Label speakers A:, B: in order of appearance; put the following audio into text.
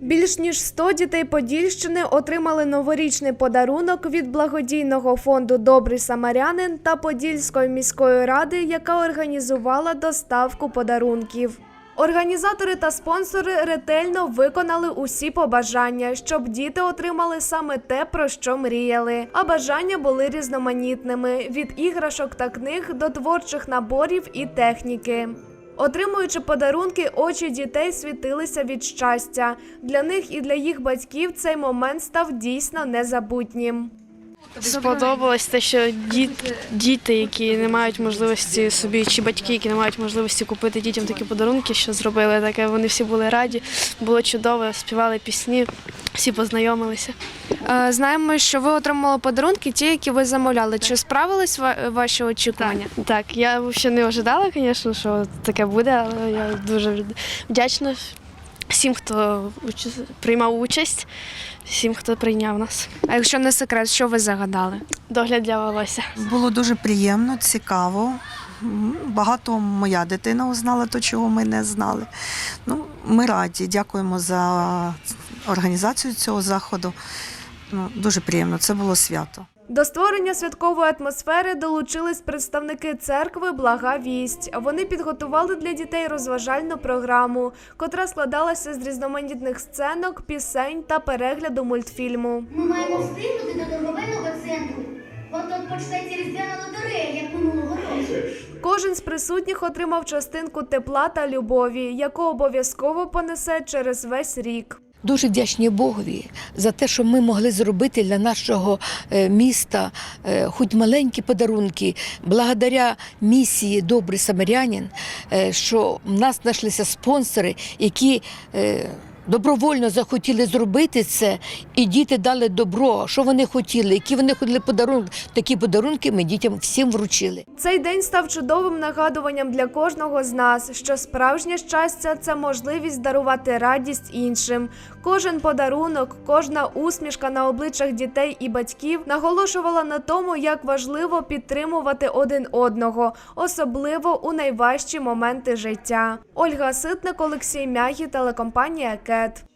A: Більш ніж 100 дітей Подільщини отримали новорічний подарунок від благодійного фонду Добрий самарянин та Подільської міської ради, яка організувала доставку подарунків. Організатори та спонсори ретельно виконали усі побажання, щоб діти отримали саме те, про що мріяли. А бажання були різноманітними: від іграшок та книг до творчих наборів і техніки. Отримуючи подарунки, очі дітей світилися від щастя. Для них і для їх батьків цей момент став дійсно незабутнім.
B: Сподобалось те, що діт, діти, які не мають можливості собі, чи батьки, які не мають можливості купити дітям такі подарунки, що зробили таке. Вони всі були раді, було чудово, співали пісні, всі познайомилися.
A: Е, Знаємо, що ви отримали подарунки, ті, які ви замовляли. Чи справились ва- ваші очікування?
B: Так, я ще не ожидала, звісно, що таке буде, але я дуже вдячна всім, хто уч- приймав участь, всім, хто прийняв нас.
A: А якщо не секрет, що ви загадали?
B: Догляд для волосся.
C: Було дуже приємно, цікаво. Багато моя дитина узнала то, чого ми не знали. Ну, ми раді, дякуємо за організацію цього заходу. Ну, дуже приємно, це було свято.
A: До створення святкової атмосфери долучились представники церкви Блага вість. Вони підготували для дітей розважальну програму, котра складалася з різноманітних сценок, пісень та перегляду мультфільму.
D: Ми маємо встигнути до торговельного центру. От от почнеться різдвяна лотерея, як минулого року.
A: Кожен з присутніх отримав частинку тепла та любові, яку обов'язково понесе через весь рік.
E: Дуже вдячні Богові за те, що ми могли зробити для нашого е, міста е, хоч маленькі подарунки, благодаря місії Добрий самарянин, е, що в нас знайшлися спонсори, які добровольно захотіли зробити це, і діти дали добро, що вони хотіли, які вони хотіли подарунки. Такі подарунки ми дітям всім вручили.
A: Цей день став чудовим нагадуванням для кожного з нас, що справжнє щастя це можливість дарувати радість іншим. Кожен подарунок, кожна усмішка на обличчях дітей і батьків наголошувала на тому, як важливо підтримувати один одного, особливо у найважчі моменти життя. Ольга Ситник, Олексій Мягі, телекомпанія Кет.